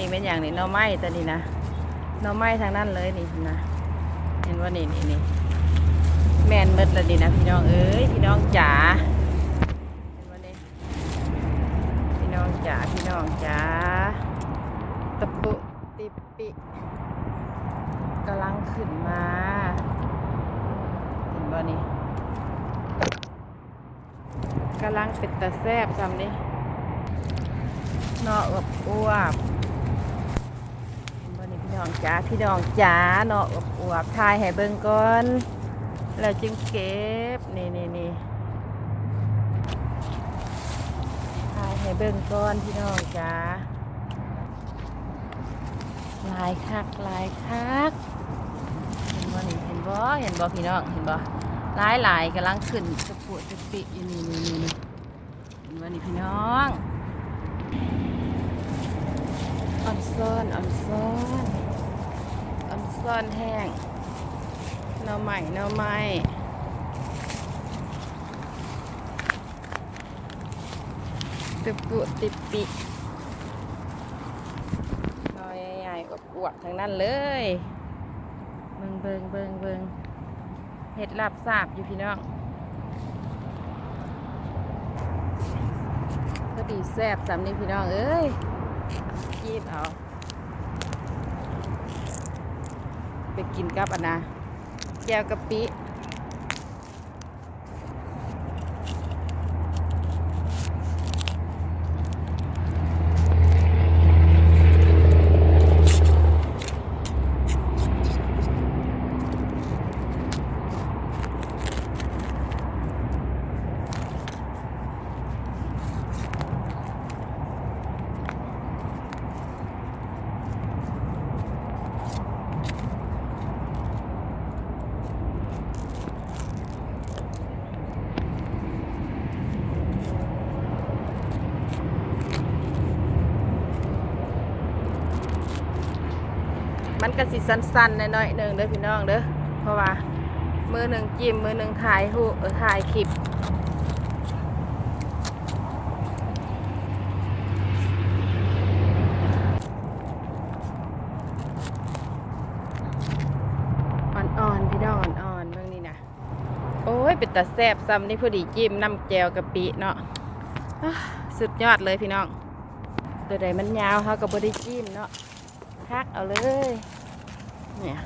นี่เป็นอย่างนี้น่อไม้ตัวนี้นะน่อไม้ทางนั้นเลยนี่นะเห็นว่านี่นี่นี่แมนหมดแล้วนี่นะพี่น้องเอ้ยพี่น้องจ๋าเห็นว่านี่พี่น้องจ๋าพี่น้องจ๋าตะปุติปิกำลังขึ้นมาเห็นบ่นี่กำลังเป็นตะแซบซ้ำนี่ เนออบอวบเห็นบ่นี่พี่น้องจ๋าพี่น้องจ๋าเนออบอวบทายให้เบิ่งก่อนแล้วจึงเก็บนี่นี่นี่ทายให้เบิ่งก่อนพี่น้องจ๋าลายคักลายคักเห็นบ่นี่เห็นบ่เห็นบ่พี่น้องเห็นบ่ลายลายกำลังขึ้นสะปุดสะปิอยู่นี่นี่นี่นี่เห็นบ่นี่พี่น้อง อ่อนซ้อนอ่อนซ้อนอ่อนซ้อนแห้งหน่อใหม่หน่อใหม่ตะปุติปิซอยใหญ่ๆอวบๆทั้งนั้นเลยเบิงเบิงเบิงเบิงเห็ดลาบสาบอยู่พี่น้อง ตีแซ่บสำนี้พี่น้อง เอ้ยกีบเอาไปกินกับอันนะแก้วกะปิ มันก็สิสั้นๆหน่อยๆหนึ่งเด้อพี่น้องเด้อเพราะว่ามือหนึ่งจิ้มมือหนึ่งถ่ายหูถ่ายคลิปอ่อนๆพี่น้องอ่อนๆเบิ่งนี่นะโอ้ยเป็นตาแซบซ้ำนี่พอดีจิ้มน้ำแจวกะปิเนาะสุดยอดเลยพี่น้องตัวใดมันยาวเขากับบไดิจิ้มเนาะพักเอาเลย เนี่ย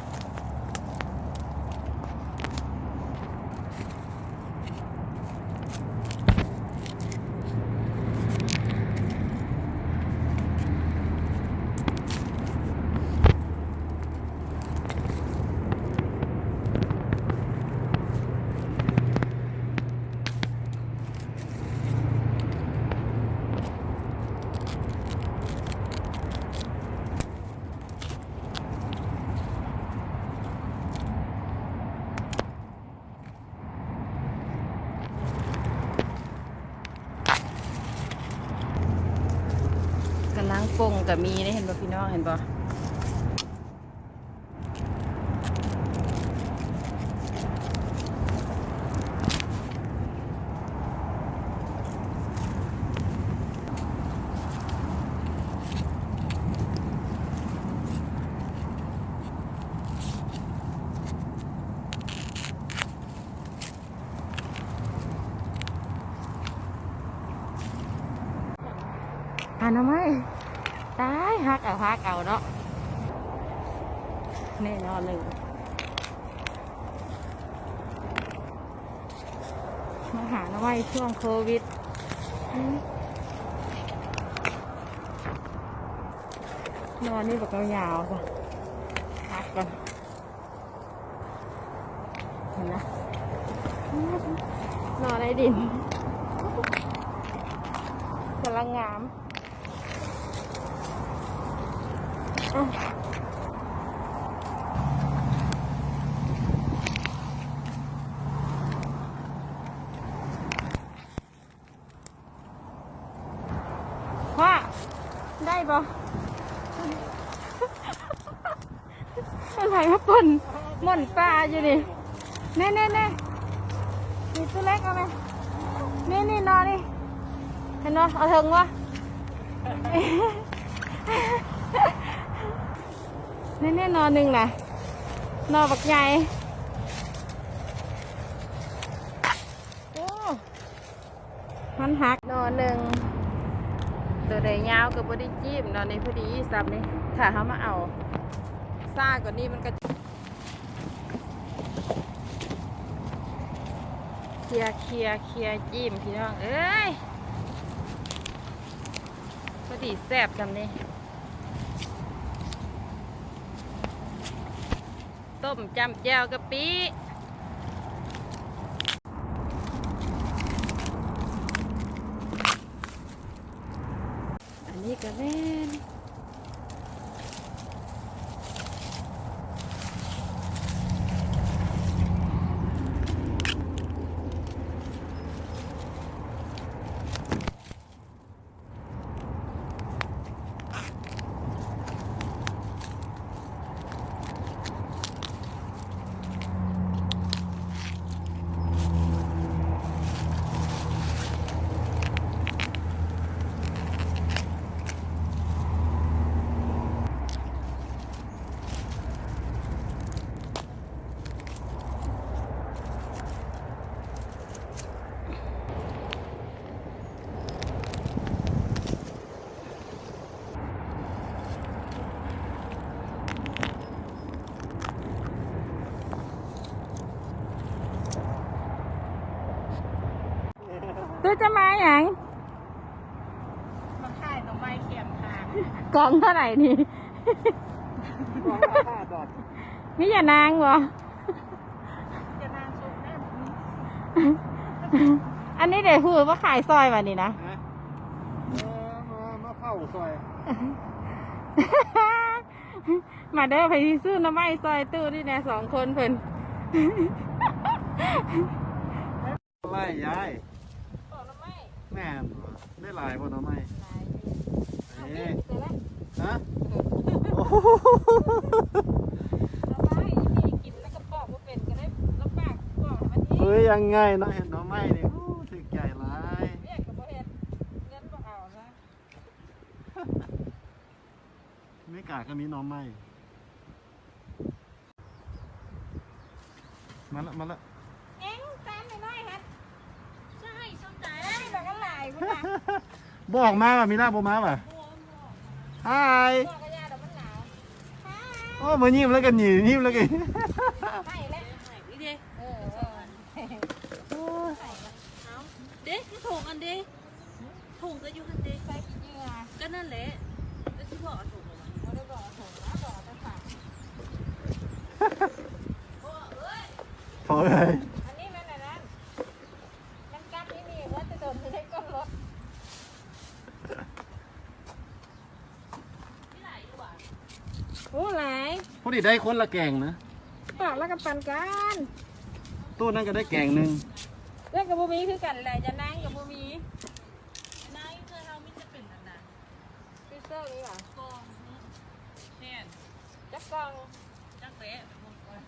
กงกับมีได้เห็นบ่พี่น้องเห็นบ่อ่านเอาไหม ตายฮักเอาฮักเอาเนาะแน่นอนเลยมาหาหน่อไม้ช่วงโควิดนอนนี่แบบยาวๆจ้ะพักก่อนเห็นนะนอนในดินกำลังงามอ้าว พ่อได้ปะอะไรมาป่นม่อนปลาอยู่นี่เน่เน่เน่มีตัวเล็กเอาไหมนี่นี่นอนนี่เห็นไหมเอาเถิงวะ นี่แน่นอนหนึ่งนะนอบักใหญ่โอ้มันหักนอหนึ่งตัวใดยาวกับบอดี้จีบนอนในพอดีซับนี่ถ้าเขามาเอาซ่ากว่านี้มันก็เคลียร์เคลียร์เคลียร์จิ้มพี่น้อง เอ้ยพอดีแซ่บจำนี่ ต้มจำแจ่วกะปิอันนี้ก็แม่น จะมาอย่างมาค่ายน้องไม้เขียมทางกล่องเท่าไหร่นี่กองละห้าดอทนี่อย่านางบ่จะนานสุดแน่อันนี้เดี๋ยวพูดว่าขายซอยวันนี้นะฮะเออมามาเข้าซอยมาเด้อไปที่ซื้อน้ำไม้ซอยตู้นี่แน่สองคนเพิ่นไล่ย้ายต่อน้ำไม้ แม่นบ่ได้หลายบ่เนาะไม่เอ๊ะฮะโอ้โหน้ำไม้มีกินแล้วก็ปอกว่าเป็นก็ได้ลำบากปอกมันนี้เฮ้ยยังไงเนาะเห็นเนาะไม่นี่โอ้ถึกใหญ่หลายเรียกกับบ่เฮ็ดเงินบ่เอานะไม่กล้าก็มีหน้องไม้มาละมาละ เอ็งแซมน้อยๆฮะใช่สนใจแบบกันหลายคุณนะ บอกมาว่ามีลาบบ่มาป่ะฮายบอกกระยาเดี๋ยวมันหนาวโอ้มายิ้มแล้วกันหนียิ้มแล้วกันให้แล้วนี่ดิเออเออเด็กถุงอันเด็กถุงก็อยู่อันเด็กใส่กี่เหยื่อก็นั่นแหละแล้วที่บอกเอาถุงออกมาไม่ได้บอกถูกนะบอกจะฝากพอเลย อันนี้มันอะไรนั้นมันกัดที่นี่ว่าจะโดนให้ก้นรถ ที่ไหนดีกว่า โอ้หลายพอดีได้คนละแกงนะฝากแล้วกันปันกันตู้นั้นก็ได้แกงหนึ่งเรื่องกับบูมีคือกันแหละจะนั่งกับบูมีนายเคยทำมิจะเป็นนานฟิเซอร์นี่หว่ากองแน่นจักกองจังเป๊ะเป็นวงกลม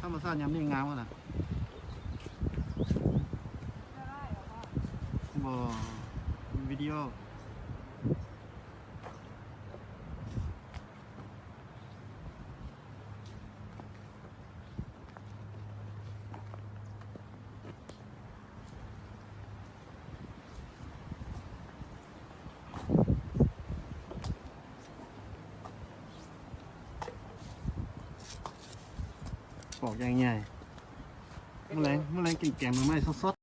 ถ้ามาสร้างยำนี่งามกันนะบอวิดี โอปอกอย่างใหญ่เมื่